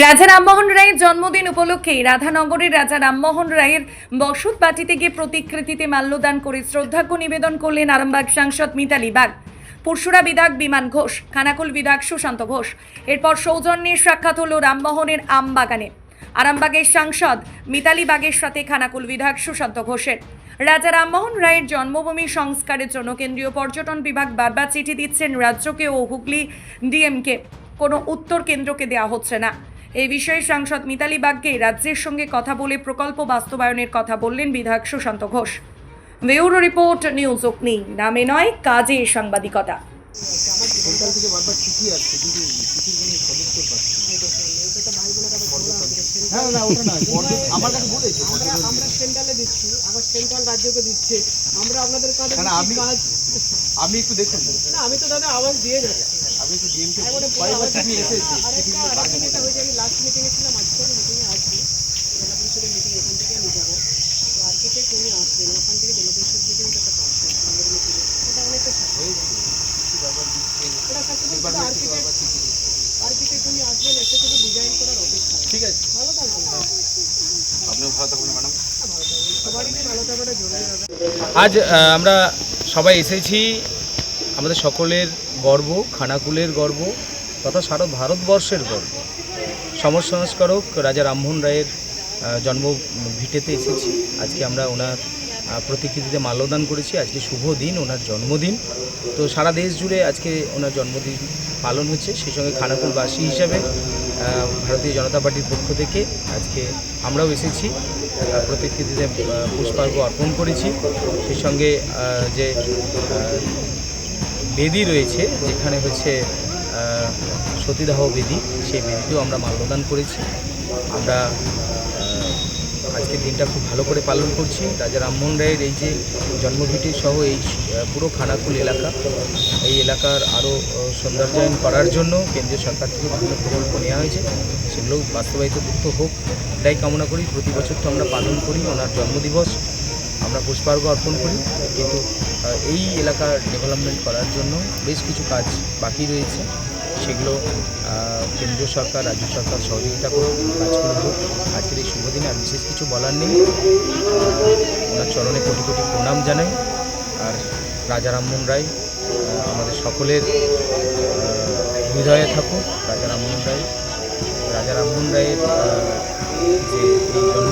রাজা রামমোহন রায়ের জন্মদিন উপলক্ষে রাধানগরের রাজা রামমোহন রায়ের বসত বাটিতে গিয়ে প্রতিকৃতিতে মাল্যদান করে শ্রদ্ধার্ঘ্য নিবেদন করলেন আরামবাগ সাংসদ মিতালি বাগ। পরশুরা বিধায়ক বিমান ঘোষ, খানাকুল বিধায়ক সুশান্ত ঘোষ। এরপর সৌজন্যের সাক্ষাৎ হল রামমোহনের আম বাগানে আরামবাগের সাংসদ মিতালি বাগের সাথে খানাকুল বিধায়ক সুশান্ত ঘোষের। রাজা রামমোহন রায়ের জন্মভূমি সংস্কারের জন্য কেন্দ্রীয় পর্যটন বিভাগ বারবার চিঠি দিচ্ছেন রাজ্যকে ও হুগলি ডিএমকে। কোনো উত্তর কেন্দ্রকে দেওয়া হচ্ছে না। এই বিষয়ে সাংসদ মিতালি বাগকে রাজ্যের সঙ্গে কথা বলে প্রকল্প বাস্তবায়নের কথা বললেন বিধায়ক Sushanta Ghosh. Bureau report news Agni. নামে নয় কাজে সাংবাদিকতা। আমি আমি একটু দেখুন। না আমি তো দাদা আওয়াজ দিয়ে যাচ্ছি। আমি ডিএমকে কয়েকবার চিঠি এসেছে লাস্ট মিটিংয়ে ছিলাম আজকে মিটিংয়ে আসছি। জেলা পরিষদের মিটিং এখান থেকে আমি যাব। তো আর্কিটেক্ট উনি আসবেন ওখান থেকে জেলা পরিষদ মিটিং একটা কাজ আমাদের মিটিংয়ে এটা অনেকটা সাকসেসফুল আর্কিটেক্ট আর্কিটেক্ট উনি আসবেন একটা শুধু ডিজাইন করার অপেক্ষা। ঠিক আছে। ভালো থাকবেন। আপনিও ভালো ম্যাডাম থাকাটা জরুরি দাদা আজ আমরা সবাই এসেছি। আমাদের সকলের গর্ব খানাকুলের গর্ব তথা সারা ভারতবর্ষের গর্ব। সমাজ সংস্কারক রাজা রামমোহন রায়ের জন্ম ভিটেতে এসেছি। আজকে আমরা ওনার প্রতিকৃতিতে মাল্যদান করেছি। আজকে শুভ দিন ওনার জন্মদিন। তো সারা দেশ জুড়ে আজকে ওনার জন্মদিন পালন হচ্ছে। সেই সঙ্গে খানাকুলবাসী হিসাবে ভারতীয় জনতা পার্টির পক্ষ থেকে আজকে আমরাও এসেছি। প্রতিকৃতিতে আহ, পুষ্পার্ঘ্য অর্পণ করেছি। সেই সঙ্গে যে বেদি রয়েছে, যেখানে হচ্ছে সতীদাহ বেদি, সেই বেদিতেও আমরা মাল্যদান করেছি। আমরা আজকের দিনটা খুব ভালো করে পালন করছি। রাজা রামমোহন রায়ের এই যে জন্মভিটি সহ এই পুরো খানাকুল এলাকা, এই এলাকার আরও সৌন্দর্যায়ন করার জন্য কেন্দ্রীয় সরকার থেকে বিভিন্ন প্রকল্প নেওয়া হয়েছে। সেগুলো বাস্তবায়িত হোক এটাই কামনা করি, প্রতি বছর তো আমরা পালন করি ওনার জন্মদিবস। আমরা পুষ্পার্ঘ্য অর্পণ করি। কিন্তু এই এলাকার ডেভেলপমেন্ট করার জন্য বেশ কিছু কাজ বাকি রয়েছে। সেগুলো কেন্দ্রীয় সরকার, রাজ্য সরকার সহযোগিতা করুক কাজগুলো হোক। আজকের এই শুভ দিনে আর বিশেষ কিছু বলার নেই। ওনার চরণে কোটি কোটি প্রণাম জানাই। আর রাজা রামমোহন রায় আমাদের সকলের হৃদয়ে থাকুক। রাজা রামমোহন রায়, রাজা রামমোহন রায়ের যে এই জন্মভূমি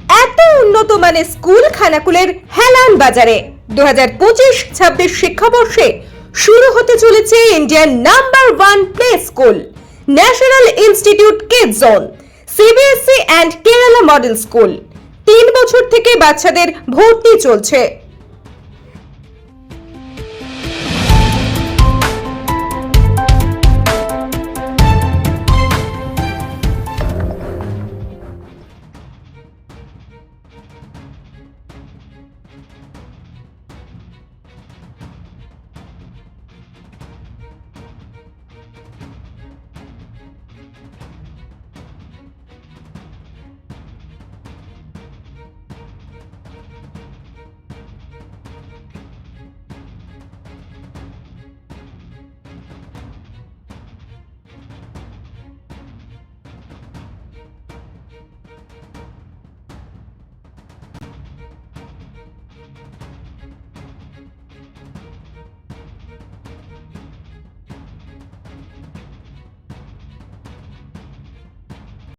উন্নত মানের স্কুল খানাকুলের হেলান বাজারে? দু হাজার পঁচিশ, ছাব্বিশ শিক্ষাবর্ষে শুরু হতে চলেছে Indian number one play school national institute kid zone CBSE and Kerala model school তিন বছর থেকে বাচ্চাদের ভর্তি চলছে।